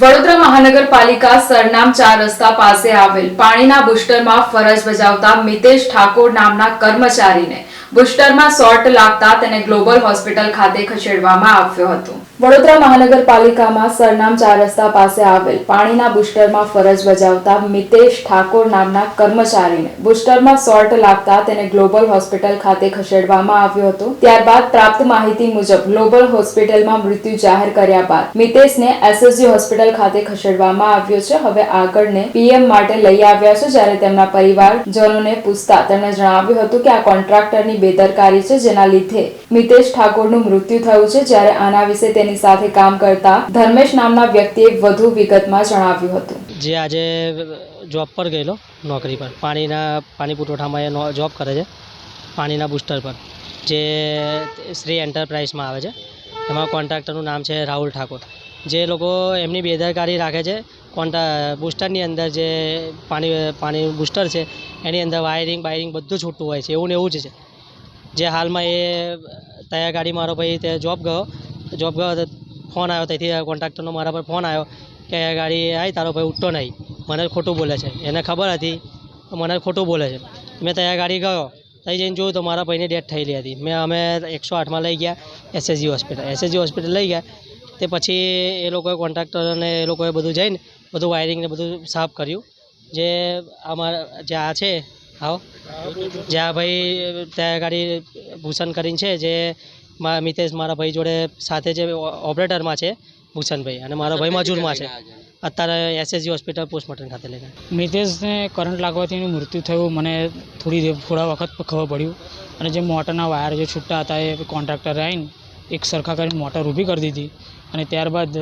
વડોદરા મહાનગરપાલિકા સરનામ ચાર રસ્તા પાસે આવેલ. પાણીના બુસ્ટરમાં ફરજ બજાવતા મિતેશ ઠાકોર નામના કર્મચારીને બુસ્ટરમાં શોર્ટ લાગતા તેને ગ્લોબલ હોસ્પિટલ ખાતે ખસેડવામાં આવ્યો હતો. વડોદરા મહાનગરપાલિકામાં સરનામ ચાર રસ્તા પાસે આવેલ પાણીના બુસ્ટરમાં ફરજ બજાવતા મિતેશ ઠાકોર નામના કર્મચારીને બુસ્ટરમાં શોર્ટ લાગતા તેને ગ્લોબલ હોસ્પિટલ ખાતે ખસેડવામાં આવ્યો હતો. ત્યારબાદ પ્રાપ્ત માહિતી મુજબ ગ્લોબલ હોસ્પિટલમાં મૃત્યુ જાહેર કર્યા બાદ મિતેશને એસએસજી હોસ્પિટલ ખાતે ખસેડવામાં આવ્યો છે. હવે આગળને પીએમ માટે લઈ આવ્યા છે જ્યારે તેમના પરિવારજનોને પૂછતા તેમણે જણાવ્યું હતું કે આ કોન્ટ્રાક્ટરની બેદરકારી છે જેના લીધે મિતેશ ઠાકોરનું મૃત્યુ થયું છે. જ્યારે આના વિશે તેની સાથે કામ કરતા ધર્મેશ નામના વ્યક્તિએ વધુ વિગતમાં જણાવ્યું હતું. જે આજે જોબ પર ગયેલો નોકરી પર, પાણીના, પાણી પુરવઠામાં એ જોબ કરે છે, પાણીના બુસ્ટર પર. જે શ્રી એન્ટરપ્રાઇઝમાં આવે છે, એમાં કોન્ટ્રાક્ટરનું નામ છે રાહુલ ઠાકોર. જે લોકો એમની બેદરકારી રાખે છે કોન્ટ્રા બુસ્ટરની અંદર જે પાણી પાણી બુસ્ટર છે, એની અંદર વાયરિંગ બાયરિંગ બધું છૂટું હોય છે, એવું ને એવું જ છે. જે હાલમાં એ તૈયાર ગાડી મારો ભાઈ તે જોબ ગયો જોબ ગયો હતો ફોન આવ્યો ત્યાંથી કોન્ટ્રાક્ટરનો મારા પર ફોન આવ્યો કે આ ગાડી આવી તારો ભાઈ ઉઠતો નહીં. મને ખોટું બોલે છે. એને ખબર હતી મને ખોટું બોલે છે. મેં ત્યાં ગાડી ગયો ત્યાં જઈને જોયું તો મારા ભાઈની ડેથ થયેલી હતી. મેં, અમે એકસો આઠમાં લઈ ગયા એસએસજી હોસ્પિટલ એસએસજી હોસ્પિટલ લઈ ગયા, તે પછી એ લોકોએ કોન્ટ્રાક્ટર અને એ લોકોએ બધું જઈને બધું વાયરિંગને બધું સાફ કર્યું. જે અમારા, જે આ છે, આવો. જે આ ભાઈ, ત્યાં ગાડી ભૂષણ કરીને છે, જે મા- મિતેશ મારા ભાઈ જોડે સાથે જે ઓપરેટરમાં છે, ભૂષણભાઈ અને મારા ભાઈ મજૂરમાં છે. અત્યારે એસએસજી હોસ્પિટલ પોસ્ટમોર્ટમ ખાતે લઈને. મિતેશને કરંટ લાગવાથી એનું મૃત્યુ થયું. મને થોડી થોડા વખત ખબર પડ્યું. અને જે મોટરના વાયર જે છૂટા હતા એ કોન્ટ્રાક્ટરે આવીને એક સરખા કરીને મોટર ઊભી કરી દીધી. અને ત્યારબાદ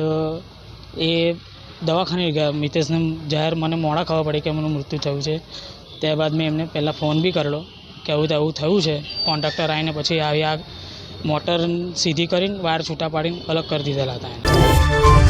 એ દવાખાને ગયા. મિતેશને જાહેર મને મોડા ખબર પડી કે એમનું મૃત્યુ થયું છે. ત્યારબાદ મેં એમને પહેલાં ફોન બી કરેલો કે આવું તો, આવું થયું છે. કોન્ટ્રાક્ટર આવીને પછી આવી આ મોટર સીધી કરીને વાયર છૂટા પાડીને અલગ કરી દીધેલા હતા